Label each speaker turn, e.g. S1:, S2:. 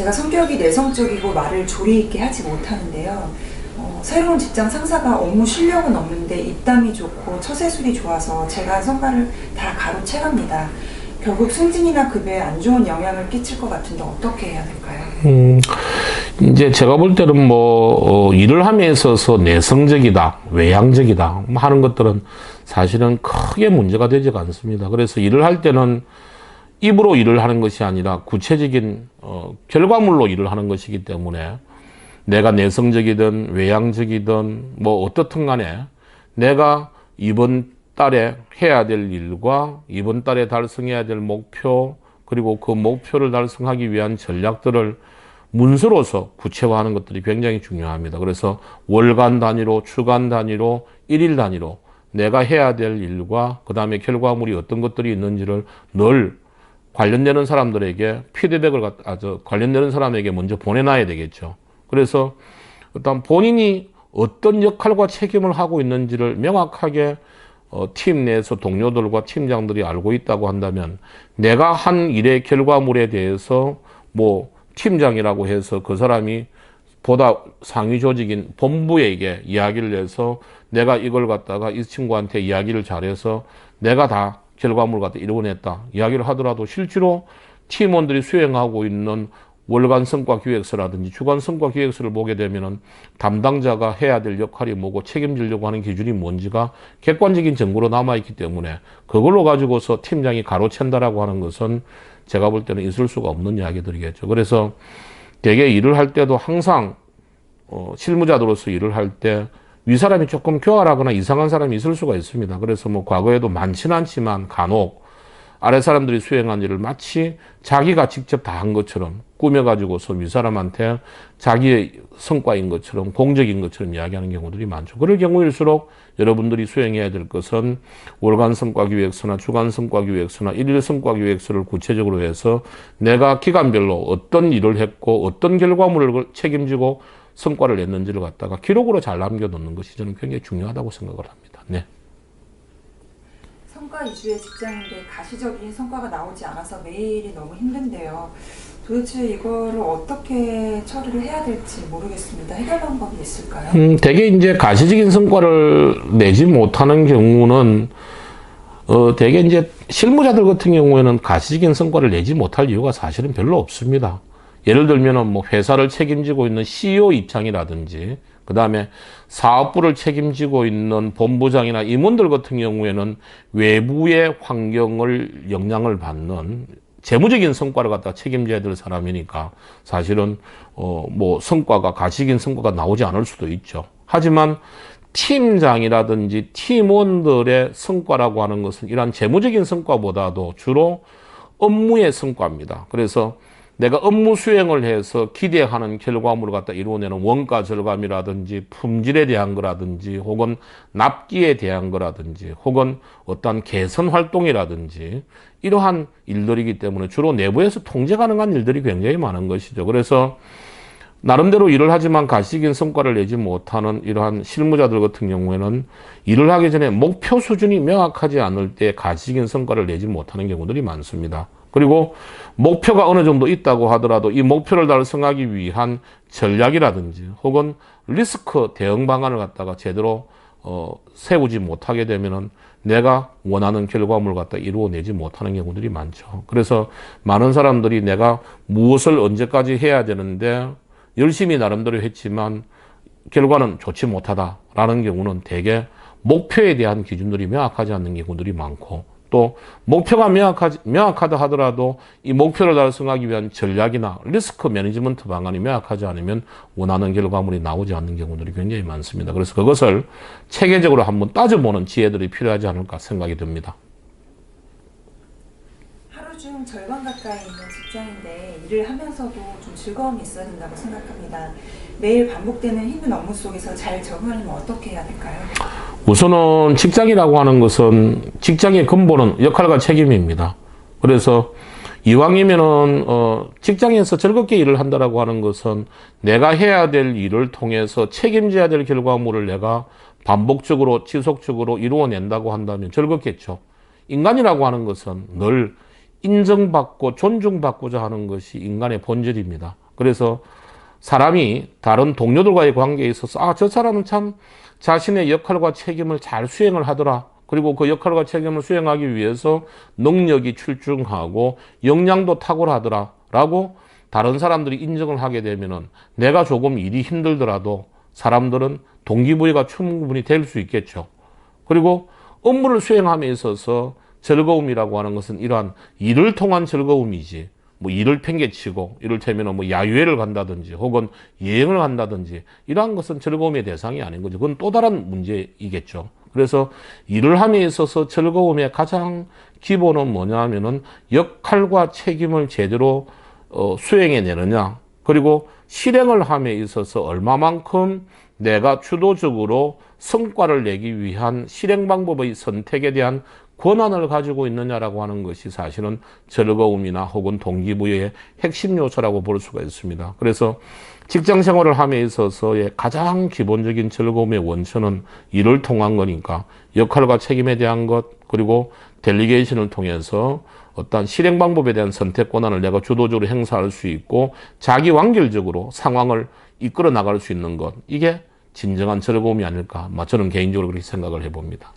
S1: 제가 성격이 내성적이고 말을 조리 있게 하지 못하는데요. 어, 새로운 직장 상사가 업무 실력은 없는데 입담이 좋고 처세술이 좋아서 제가 한 성과를 다 가로채갑니다. 결국 승진이나 급여에 안 좋은 영향을 끼칠 것 같은데 어떻게 해야 될까요?
S2: 음, 이제 제가 볼 때는 뭐, 어, 일을 함에 있어서 내성적이다, 외향적이다 뭐 하는 것들은 사실은 크게 문제가 되지가 않습니다. 그래서 일을 할 때는 입으로 일을 하는 것이 아니라 구체적인, 어, 결과물로 일을 하는 것이기 때문에 내가 내성적이든 외향적이든 뭐 어떻든 간에 내가 이번 달에 해야 될 일과 이번 달에 달성해야 될 목표 그리고 그 목표를 달성하기 위한 전략들을 문서로서 구체화하는 것들이 굉장히 중요합니다. 그래서 월간 단위로, 주간 단위로, 일일 단위로 내가 해야 될 일과 그 다음에 결과물이 어떤 것들이 있는지를 늘 관련되는 사람들에게 피드백을 갖, 아, 저, 관련되는 사람에게 먼저 보내놔야 되겠죠. 그래서 일단 본인이 어떤 역할과 책임을 하고 있는지를 명확하게 어, 팀 내에서 동료들과 팀장들이 알고 있다고 한다면 내가 한 일의 결과물에 대해서 뭐 팀장이라고 해서 그 사람이 보다 상위 조직인 본부에게 이야기를 해서 내가 이걸 갖다가 이 친구한테 이야기를 잘해서 내가 다 결과물 갖다 이루어냈다 이야기를 하더라도 실제로 팀원들이 수행하고 있는 월간 성과 기획서라든지 주간 성과 기획서를 보게 되면은 담당자가 해야 될 역할이 뭐고 책임지려고 하는 기준이 뭔지가 객관적인 증거로 남아있기 때문에 그걸로 가지고서 팀장이 가로챈다라고 하는 것은 제가 볼 때는 있을 수가 없는 이야기들이겠죠. 그래서 대개 일을 할 때도 항상 어, 실무자들로서 일을 할 때 윗사람이 조금 교활하거나 이상한 사람이 있을 수가 있습니다. 그래서 뭐 과거에도 많지는 않지만 간혹 아래 사람들이 수행한 일을 마치 자기가 직접 다 한 것처럼 꾸며가지고서 윗사람한테 자기의 성과인 것처럼 공적인 것처럼 이야기하는 경우들이 많죠. 그럴 경우일수록 여러분들이 수행해야 될 것은 월간 성과 기획서나 주간 성과 기획서나 일일 성과 기획서를 구체적으로 해서 내가 기간별로 어떤 일을 했고 어떤 결과물을 책임지고 성과를 냈는지를 갖다가 기록으로 잘 남겨놓는 것이 저는 굉장히 중요하다고 생각을 합니다. 네.
S1: 성과 위주의 직장인데 가시적인 성과가 나오지 않아서 매일이 너무 힘든데요. 도대체 이거를 어떻게 처리를 해야 될지 모르겠습니다. 해결 방법이 있을까요?
S2: 음, 대개 이제 가시적인 성과를 내지 못하는 경우는 어, 대개 이제 실무자들 같은 경우에는 가시적인 성과를 내지 못할 이유가 사실은 별로 없습니다. 예를 들면은 뭐 회사를 책임지고 있는 CEO 입장이라든지 그 다음에 사업부를 책임지고 있는 본부장이나 임원들 같은 경우에는 외부의 환경을 영향을 받는 재무적인 성과를 갖다 책임져야 될 사람이니까 사실은 어 뭐 성과가 가시적인 성과가 나오지 않을 수도 있죠. 하지만 팀장이라든지 팀원들의 성과라고 하는 것은 이러한 재무적인 성과보다도 주로 업무의 성과입니다. 그래서 내가 업무 수행을 해서 기대하는 결과물을 갖다 이루어내는 원가 절감이라든지 품질에 대한 거라든지 혹은 납기에 대한 거라든지 혹은 어떠한 개선 활동이라든지 이러한 일들이기 때문에 주로 내부에서 통제 가능한 일들이 굉장히 많은 것이죠. 그래서 나름대로 일을 하지만 가시적인 성과를 내지 못하는 이러한 실무자들 같은 경우에는 일을 하기 전에 목표 수준이 명확하지 않을 때 가시적인 성과를 내지 못하는 경우들이 많습니다. 그리고 목표가 어느 정도 있다고 하더라도 이 목표를 달성하기 위한 전략이라든지 혹은 리스크 대응 방안을 갖다가 제대로 어, 세우지 못하게 되면은 내가 원하는 결과물 갖다 이루어내지 못하는 경우들이 많죠. 그래서 많은 사람들이 내가 무엇을 언제까지 해야 되는데 열심히 나름대로 했지만 결과는 좋지 못하다라는 경우는 대개 목표에 대한 기준들이 명확하지 않는 경우들이 많고 또 목표가 명확하지, 명확하다 하더라도 이 목표를 달성하기 위한 전략이나 리스크 매니지먼트 방안이 명확하지 않으면 원하는 결과물이 나오지 않는 경우들이 굉장히 많습니다. 그래서 그것을 체계적으로 한번 따져보는 지혜들이 필요하지 않을까 생각이 듭니다.
S1: 하루 중 절반 가까이 있는 직장인데 일을 하면서도 좀 즐거움이 있어야 된다고 생각합니다. 매일 반복되는 힘든 업무 속에서 잘 적응하려면 어떻게 해야 될까요?
S2: 우선은 직장이라고 하는 것은 직장의 근본은 역할과 책임입니다. 그래서 이왕이면은 어 직장에서 즐겁게 일을 한다라고 하는 것은 내가 해야 될 일을 통해서 책임져야 될 결과물을 내가 반복적으로 지속적으로 이루어낸다고 한다면 즐겁겠죠. 인간이라고 하는 것은 늘 인정받고 존중받고자 하는 것이 인간의 본질입니다. 그래서 사람이 다른 동료들과의 관계에 있어서 아, 저 사람은 참 자신의 역할과 책임을 잘 수행을 하더라. 그리고 그 역할과 책임을 수행하기 위해서 능력이 출중하고 역량도 탁월하더라. 라고 다른 사람들이 인정을 하게 되면은 내가 조금 일이 힘들더라도 사람들은 동기부여가 충분히 될 수 있겠죠. 그리고 업무를 수행함에 있어서 즐거움이라고 하는 것은 이러한 일을 통한 즐거움이지. 뭐 일을 팽개치고 이를테면 뭐 야유회를 간다든지 혹은 여행을 간다든지 이러한 것은 즐거움의 대상이 아닌 거죠. 그건 또 다른 문제이겠죠. 그래서 일을 함에 있어서 즐거움의 가장 기본은 뭐냐 하면은 역할과 책임을 제대로 어, 수행해 내느냐 그리고 실행을 함에 있어서 얼마만큼 내가 주도적으로 성과를 내기 위한 실행 방법의 선택에 대한 권한을 가지고 있느냐라고 하는 것이 사실은 즐거움이나 혹은 동기부여의 핵심 요소라고 볼 수가 있습니다. 그래서 직장 생활을 함에 있어서의 가장 기본적인 즐거움의 원천은 일을 통한 거니까 역할과 책임에 대한 것 그리고 델리게이션을 통해서 어떤 실행 방법에 대한 선택 권한을 내가 주도적으로 행사할 수 있고 자기 완결적으로 상황을 이끌어 나갈 수 있는 것 이게 진정한 즐거움이 아닐까. 뭐 저는 개인적으로 그렇게 생각을 해봅니다.